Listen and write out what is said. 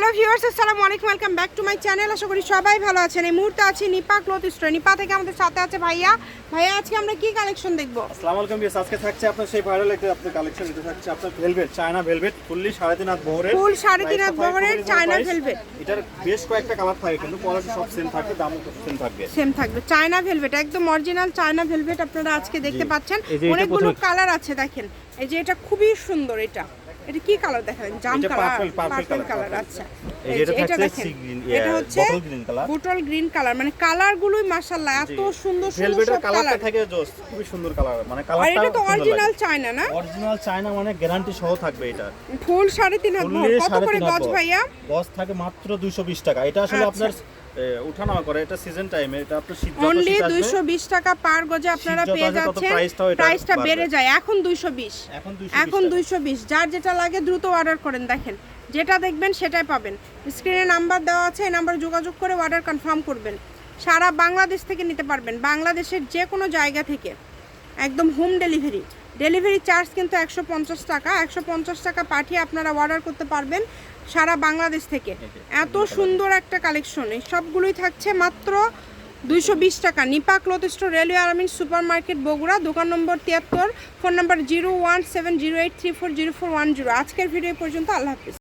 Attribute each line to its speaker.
Speaker 1: Hello viewers আসসালামু আলাইকুম welcome back to my channel. আশা করি সবাই ভালো আছেন। এই মুহূর্তে আছি নিপা ক্লথ স্টোর। নিপা থেকে আমাদের সাথে আছে ভাইয়া। ভাইয়া আজকে আমরা কি কালেকশন দেখব?
Speaker 2: আসসালামু আলাইকুম বিয়াস আজকে থাকছে আপনার সেই ভাইরাল একটা আপনার কালেকশন এটা থাকছে আপনার ভেলভেট চায়না ভেলভেট ফুললি সাড়ে তিন হাত বহরের
Speaker 1: ফুল সাড়ে তিন হাত বহরের চায়না ভেলভেট
Speaker 2: এটার বেশ কয়েকটা কালার থাকে কিন্তু কোয়ালিটি সব সেম থাকবে দামও সেম থাকবে।
Speaker 1: সেম থাকবে। চায়না ভেলভেট একদম অরিজিনাল চায়না ভেলভেট আপনারা আজকে দেখতে পাচ্ছেন। অনেকগুলো কালার আছে দেখেন। এই যে এটা খুবই সুন্দর এটা। এটা কি কালার দেখেন? জাম কালার পার্পল কালার আচ্ছা।
Speaker 2: এটা
Speaker 1: এটা দেখেন এটা হচ্ছে
Speaker 2: bottle green colour।
Speaker 1: Bottle green colour মানে কালারগুলোই মাশাআল্লাহ এত সুন্দর সুন্দর সব কালার
Speaker 2: থাকে জোস খুবই সুন্দর কালার মানে
Speaker 1: আর এটা তো অরিজিনাল চায়না না?
Speaker 2: অরিজিনাল চায়না মানে গ্যারান্টি সহ থাকবে এটা।
Speaker 1: ফুল সাড়ে তিন হাত বহর। কত করে গজ ভাইয়া?
Speaker 2: গজ থাকে মাত্র 220 টাকা। এটা আসলে
Speaker 1: আচ্ছা।
Speaker 2: আপনার এ, করে এটা সিজন টাইমে এটা আপনার শীত
Speaker 1: অনলি
Speaker 2: শীত আসবে,
Speaker 1: দুইশো বিশ টাকা পার গজে আপনারা পেয়ে যাচ্ছেন প্রাইসটা। বেড়ে যায়। এখন দুইশো বিশ।
Speaker 2: এখন 220
Speaker 1: দুইশো বিশ। যার যেটা লাগে দ্রুত অর্ডার করেন দেখেন। যেটা দেখবেন সেটাই পাবেন। স্ক্রিনে নাম্বার দেওয়া আছে, এই নাম্বারে যোগাযোগ করে অর্ডার কনফার্ম করবেন। সারা বাংলাদেশ থেকে নিতে পারবেন, বাংলাদেশের যে কোনো জায়গা থেকে। একদম হোম ডেলিভারি ডেলিভারি চার্জ কিন্তু একশো পঞ্চাশ টাকা, একশো পঞ্চাশ টাকা পাঠিয়ে আপনারা অর্ডার করতে পারবেন সারা বাংলাদেশ থেকে। এত সুন্দর একটা কালেকশন এই সবগুলোই থাকছে মাত্র দুইশো বিশ টাকা। নিপা ক্লথ রেলওয়ে আরামিন সুপার মার্কেট বগুড়া, দোকান নম্বর তিয়াত্তর, phone number zero one seven zero eight three four zero four one zero. আজকের ভিডিও পর্যন্ত, আল্লাহ হাফিজ।